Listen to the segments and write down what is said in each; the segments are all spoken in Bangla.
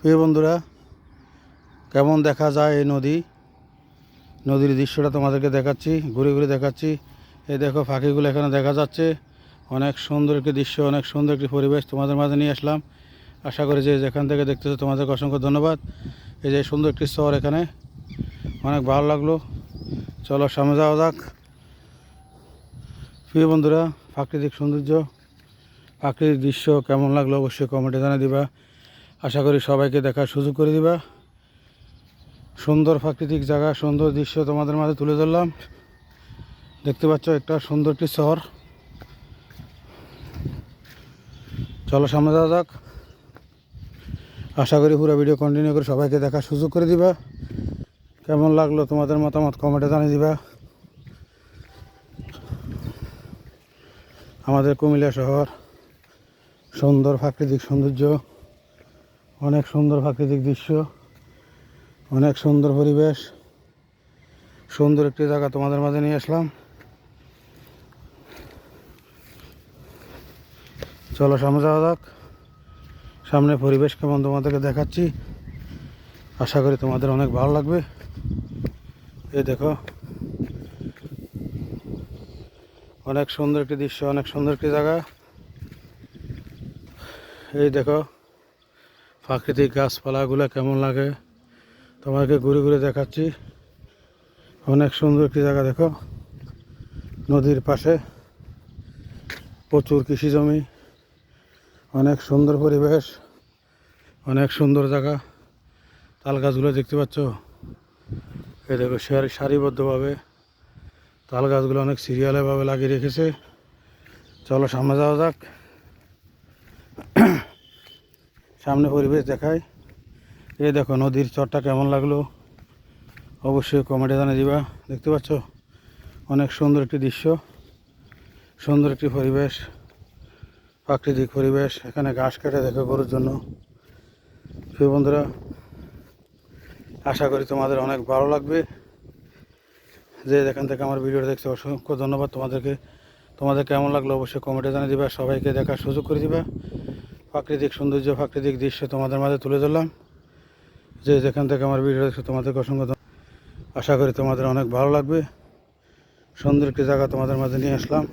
প্রিয় বন্ধুরা, কেমন দেখা যায় এই নদী? নদীর দৃশ্যটা তোমাদেরকে দেখাচ্ছি, ঘুরে ঘুরে দেখাচ্ছি। এই দেখো পাখিগুলো এখানে দেখা যাচ্ছে। অনেক সুন্দর একটি দৃশ্য, অনেক সুন্দর একটি পরিবেশ তোমাদের মাঝে নিয়ে আসলাম। আশা করি যে যেখান থেকে দেখতেছো তোমাদেরকে অসংখ্য ধন্যবাদ। এই যে সুন্দর একটি শহর এখানে। অনেক ভালো লাগল। চলো সামনে যাওয়া যাক। প্রিয় বন্ধুরা, প্রাকৃতিক সৌন্দর্য, প্রাকৃতিক দৃশ্য কেমন লাগল অবশ্যই কমেন্টে জানিয়ে দিবা। আশা করি সবাইকে দেখার সুযোগ করে দিবা। সুন্দর প্রাকৃতিক জায়গা, সুন্দর দৃশ্য তোমাদের মাঝে তুলে ধরলাম। দেখতে পাচ্ছ একটা সুন্দর একটি শহর। চলো সামনে যাওয়া যাক। আশা করি পুরো ভিডিও কন্টিনিউ করে সবাইকে দেখার সুযোগ করে দিবা। কেমন লাগল তোমাদের মতামত কমেন্টে জানিয়ে দিবা। আমাদের কুমিল্লা শহর, সুন্দর প্রাকৃতিক সৌন্দর্য। অনেক সুন্দর প্রাকৃতিক দৃশ্য, অনেক সুন্দর পরিবেশ, সুন্দর একটি জায়গা তোমাদের মাঝে নিয়ে আসলাম। চলো সামনে যাওয়া যাক। সামনে পরিবেশ কেমন তোমাদেরকে দেখাচ্ছি। আশা করি তোমাদের অনেক ভালো লাগবে। এই দেখো। অনেক সুন্দর একটি দৃশ্য, অনেক সুন্দর একটি জায়গা। এই দেখো। প্রাকৃতিক গাছপালাগুলো কেমন লাগে? তোমাকে ঘুরে ঘুরে দেখাচ্ছি। অনেক সুন্দর একটি জায়গা, দেখো। নদীর পাশে প্রচুর কৃষি জমি। অনেক সুন্দর পরিবেশ, অনেক সুন্দর জায়গা। তাল গাছগুলো দেখতে পাচ্ছ? এই দেখো, সারি সারিবদ্ধভাবে তাল গাছগুলো অনেক সিরিয়ালভাবে লাগিয়ে রেখেছে। চলো সামনে যাওয়া যাক। সামনে পরিবেশ দেখায়। এই দেখো নদীর চরটা কেমন লাগল? অবশ্যই কমেন্টে জানিয়ে দিবা। দেখতে পাচ্ছ? অনেক সুন্দর একটি দৃশ্য। সুন্দর একটি পরিবেশ। প্রাকৃতিক পরিবেশ। এখানে ঘাস কেটে দেখো গরুর জন্য। প্রিয় বন্ধুরা, আশা করি তোমাদের অনেক ভালো লাগবে। যে এখান থেকে আমার ভিডিওটা দেখছ, অসংখ্য ধন্যবাদ তোমাদেরকে। তোমাদের কেমন লাগল অবশ্যই কমেন্টে জানিয়ে দিবা। সবাইকে দেখার সুযোগ করে দিবা। প্রাকৃতিক সৌন্দর্য, প্রাকৃতিক দৃশ্য তোমাদের মাঝে তুলে ধরলাম। যে যেখান থেকে আমার ভিডিও দেখছ, তোমাদেরকে অসংখ্য আশা করি তোমাদের অনেক ভালো লাগবে। সুন্দর একটি জায়গা তোমাদের মাঝে নিয়ে আসলাম।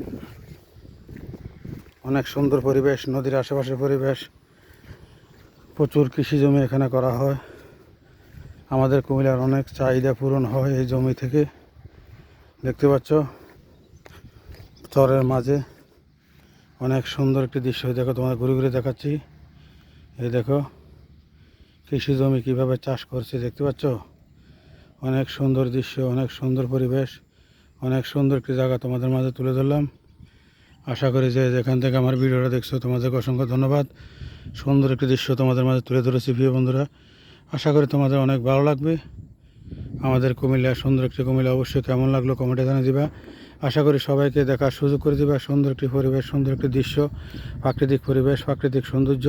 অনেক সুন্দর পরিবেশ, নদীর আশেপাশের পরিবেশ। প্রচুর কৃষি জমি এখানে করা হয়। আমাদের কুমিল্লার অনেক চাহিদা পূরণ হয় এই জমি থেকে। দেখতে পাচ্ছ চরের মাঝে। অনেক সুন্দর একটি দৃশ্য। দেখো, তোমাদের ঘুরে ঘুরে দেখাচ্ছি। এই দেখো, কৃষি জমি কীভাবে চাষ করছে দেখতে পাচ্ছ? অনেক সুন্দর দৃশ্য, অনেক সুন্দর পরিবেশ, অনেক সুন্দর একটি জায়গা তোমাদের মাঝে তুলে ধরলাম। আশা করি যে যেখান থেকে আমার ভিডিওটা দেখছ, তোমাদেরকে অসংখ্য ধন্যবাদ। সুন্দর একটি দৃশ্য তোমাদের মাঝে তুলে ধরেছি, প্রিয় বন্ধুরা। আশা করি তোমাদের অনেক ভালো লাগবে। আমাদের কুমিল্লা সুন্দর একটি কুমিল্লা, অবশ্যই কেমন লাগল কমেন্টে জানিয়ে দিবা। আশা করি সবাইকে দেখার সুযোগ করে দেবে। সুন্দর একটি পরিবেশ, সুন্দর একটি দৃশ্য, প্রাকৃতিক পরিবেশ, প্রাকৃতিক সৌন্দর্য।